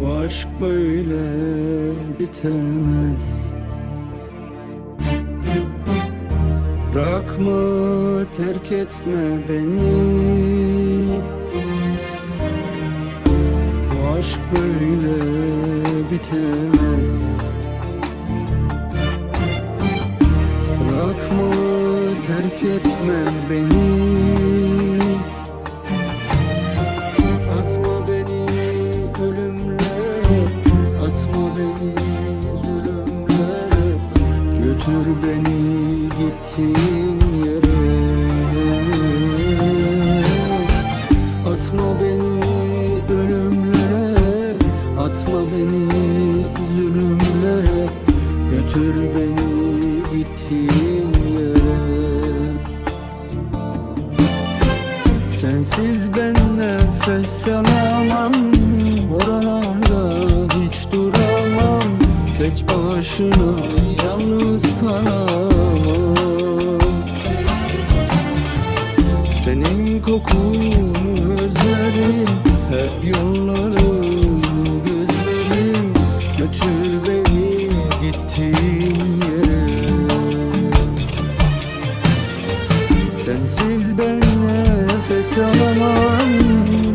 Bu aşk böyle bitemez. Bırakma terk etme beni. Bu aşk böyle bitemez terk etme beni. Atma beni ölümlere Atma beni zulümlere. Götür beni gittiğin yere. Atma beni ölümlere Atma beni zulümlere. Götür beni gittiğin nefes alamam Oralarda hiç duramam. Tek başına yalnız kalamam. Senin kokunu nefes alamam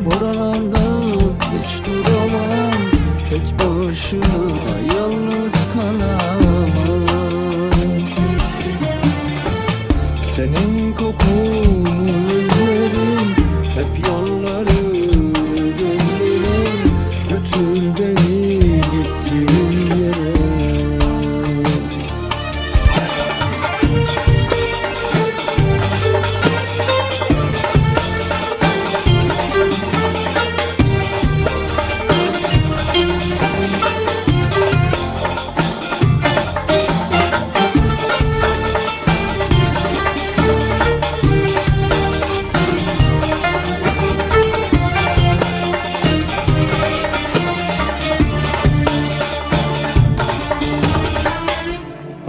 Buralarda hiç duramam. Tek başına yalnız kalamam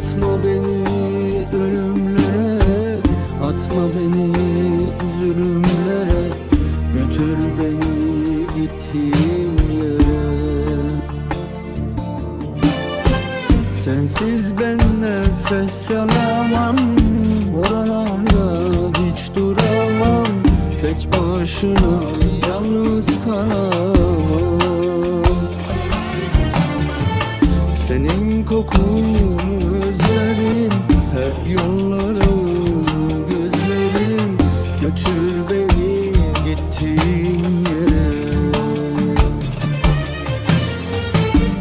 Atma beni ölümlere Atma beni zulümlere. Götür beni gittiğin yere. Sensiz ben nefes alamam Oralarda hiç duramam. Tek başına yalnız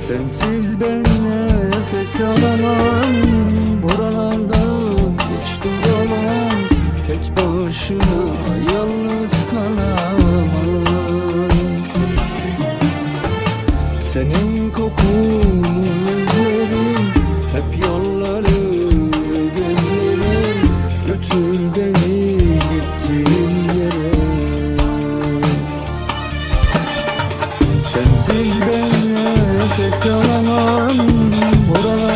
Sensiz ben nefes alamam. Buralarda hiç duramam Tek başına Sensiz ben nefes alamam. Oralarda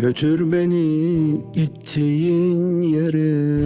Götür beni gittiğin yere.